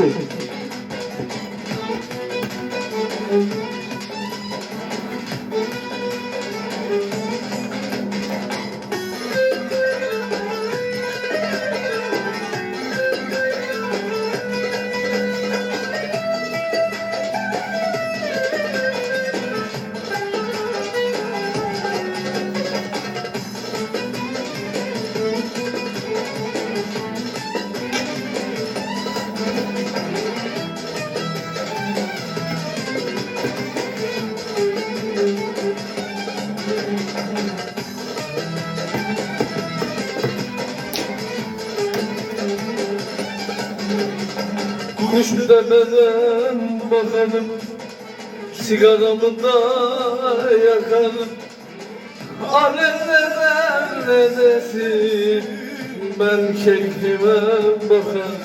আছে Kuş demeden bakarım Sigaramı da yakarım. Alem ne der ne desin Ben keyfime bakarım.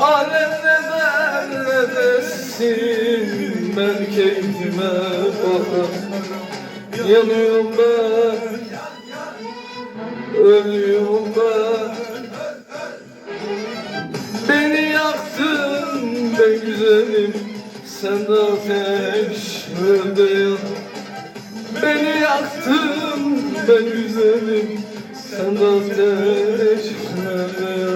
Alem ne der ne desin Ben keyfime bakarım. Yanıyorum ben Ölüyorum ben güzelim Sen de ateşlerde yan Beni yaktın be güzelim Sen de ateşlerde yan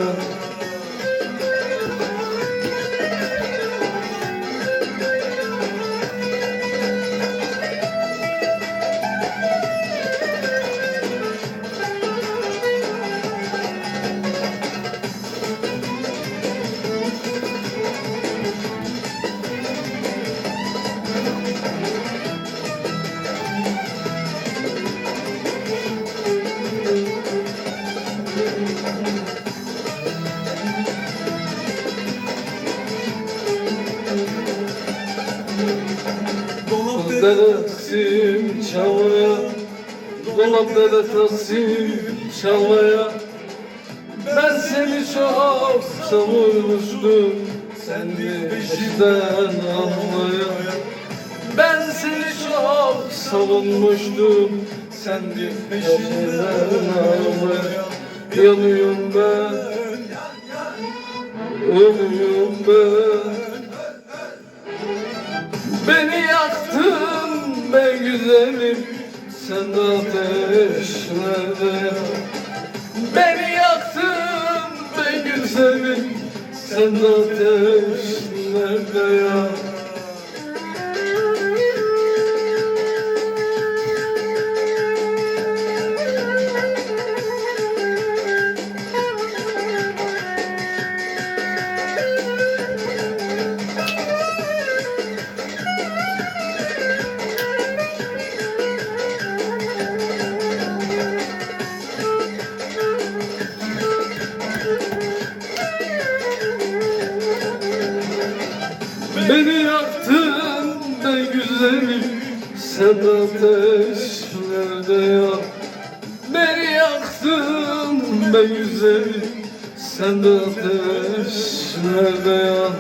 Dolap Deresim çalmaya. Dolap deresim çalmaya. Ben seni çok savurmuştum. Sen peşinden almaya. Ben seni çok savunmuştum. Sen peşinden almaya. Yanıyorum ben. Ölüyorum ben Beni yaktın be güzelim Sen de ateşlerde Beni yaktın be güzelim Sen de ateşlerde ya güzelim Sen de ateşlerde ya? Beni yaktın be güzelim Sen de ateşlerde ya